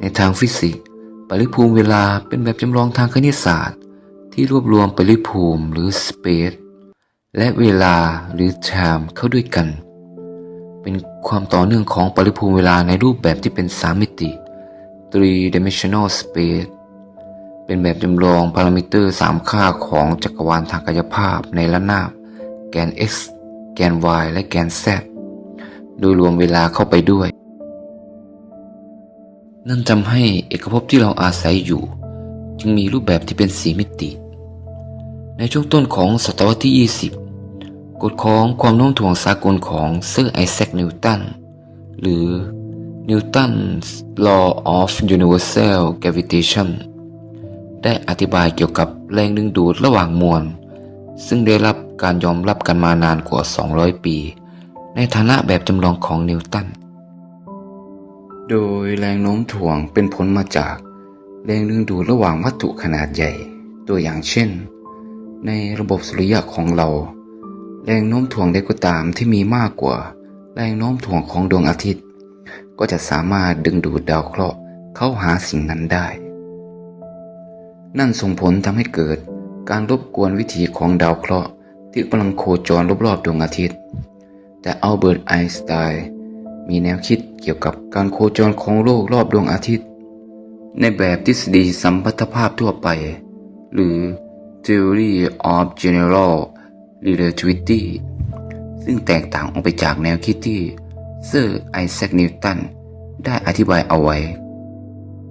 ในทางฟิสิกส์ปริภูมิเวลาเป็นแบบจำลองทางคณิตศาสตร์ ที่รวบรวมปริภูมิหรือ space และเวลาหรือ time เข้าด้วยกัน เป็นความต่อเนื่องของปริภูมิเวลาในรูปแบบที่เป็นสามมิติ three dimensional space เป็นแบบจำลองพารามิเตอร์สามค่าของจักรวาลทางกายภาพในระนาบ แกน x แกน y และแกน z โดยรวมเวลาเข้าไปด้วย นั่นทำให้เอกภพที่เราอาศัยอยู่ จึงมีรูปแบบที่เป็นสีมิติ ในช่วงต้นของศตวรรษที่ 20 กฎของความโน้มถ่วงสากลของเซอร์ไอแซคนิวตันหรือ Newton's Law of Universal Gravitation ได้อธิบายเกี่ยวกับแรงดึงดูดระหว่างมวล ซึ่งได้รับการยอมรับกันมานานกว่า 200 ปี ในฐานะแบบจำลองของนิวตัน โดยแรงโน้มถ่วงเป็นผลมาจาก แรงดึงดูดระหว่างวัตถุขนาดใหญ่ ตัวอย่างเช่น ในระบบสุริยะของเรา แรงโน้มถ่วงใดก็ตามที่มีมากกว่า แรงโน้มถ่วงของดวงอาทิตย์ ก็จะสามารถดึงดูดดาวเคราะห์เข้าหาสิ่งนั้นได้ นั่นส่งผลทำให้เกิดการรบกวนวิถีของดาวเคราะห์ที่กำลังโคจรรอบๆดวงอาทิตย์ แต่อัลเบิร์ตไอน์สไตน์ มีแนวคิดเกี่ยวกับการโคจรของโลกรอบดวงอาทิตย์ ในแบบทฤษฎีสัมพัทธภาพทั่วไป หรือ Theory of General Relativity ซึ่งแตกต่างออกไปจากแนวคิดที่เซอร์ไอแซคนิวตันได้อธิบายเอาไว้